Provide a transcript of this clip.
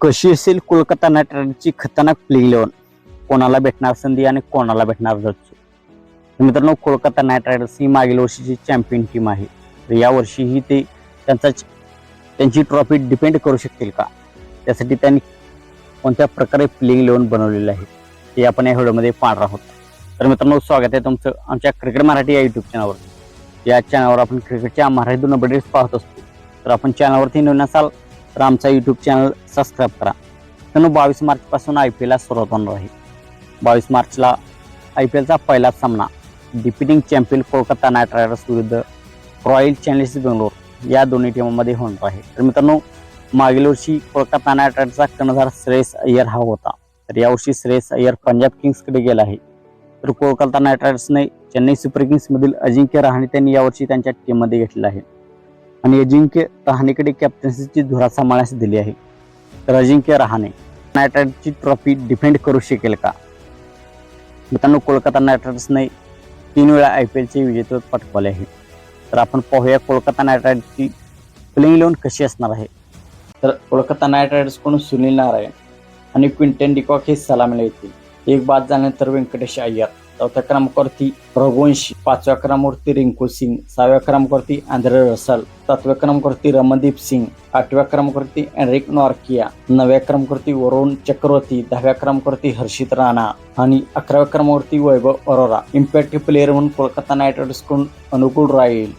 कशी असेल कोलकाता नाईट रायडर्सची खतरनाक प्ले इलेव्हन कोणाला भेटणार संधी आणि कोणाला भेटणार जर्सी मित्रांनो कोलकाता नाईट रायडर्स ही मागील वर्षीची चॅम्पियन टीम आहे. तर या वर्षीही ते त्यांचा त्यांची ट्रॉफी डिपेंड करू शकतील का? त्यासाठी त्यांनी कोणत्या प्रकारे प्लेइंग इलेव्हन बनवलेलं आहे ते आपण या व्हिडिओमध्ये पाहणार आहोत. तर मित्रांनो स्वागत आहे तुमचं आमच्या क्रिकेट मराठी या यूट्यूब चॅनलवर या चॅनलवर आपण क्रिकेटच्या मराठीतून अपडेट्स पाहत असतो. तर आपण चॅनलवरती नवीन असाल तर आमचा यूट्यूब चॅनल सबस्क्राईब करा. मित्रांनो बावीस मार्चपासून आय पी एलला सुरुवात होणार आहे. बावीस मार्चला आय पी एलचा पहिलाच सामना defending champion Kolkata Knight Riders विरुद्ध रॉयल चॅलेंजर्स बेंगलोर या दोन्ही टीमामध्ये होणार आहे. तर मित्रांनो मागील वर्षी कोलकाता नाईट रायडर्सचा कर्णधार श्रेयस अय्यर हा होता. तर यावर्षी श्रेयस अय्यर पंजाब किंग्सकडे गेला आहे. तर कोलकाता नाईट रायडर्सने चेन्नई सुपर किंग्समधील अजिंक्य रहाणे त्यांनी यावर्षी त्यांच्या टीममध्ये घेतलेला आहे. आणि अजिंक्य रहाणेकडे कॅप्टन्सीची धुरा सांभाळण्यास दिली आहे. तर अजिंक्य रहाणे नाईट रायडर्सची ट्रॉफी डिफेंड करू शकेल का? मित्रांनो कोलकाता नाईट रायडर्सने तीन वेळा आय पी एलचे विजेतेपद पटकावले आहे. तर आपण पाहूया कोलकाता नाईट रायडर्सची प्लेइंग इलेव्हन कशी असणार आहे. तर कोलकाता नाईट रायडर्सकडून सुनील नारायण आणि क्विंटन डिकॉक हे सलामीला येतील. एक बाद झाल्यानंतर व्यंकटेश अय्यर. चौथ्या क्रमांकावरती रघुवंशी पाचव्या क्रमांकावरती रिंकू सिंग सहाव्या क्रमांकावरती आंध्र रसल सातव्या क्रमांकावरती रमनदीप सिंग आठव्या क्रमांकावरती एनरिक नॉर्किया नव्या क्रमांकावरती वरुण चक्रवर्ती दहाव्या क्रमांकावरती हर्षित राणा आणि अकराव्या क्रमांकावरती वैभव अरोरा. इम्पॅक्टिव्ह प्लेअर म्हणून कोलकाता नाईट रायडर्सकडून अनुकूल राहील.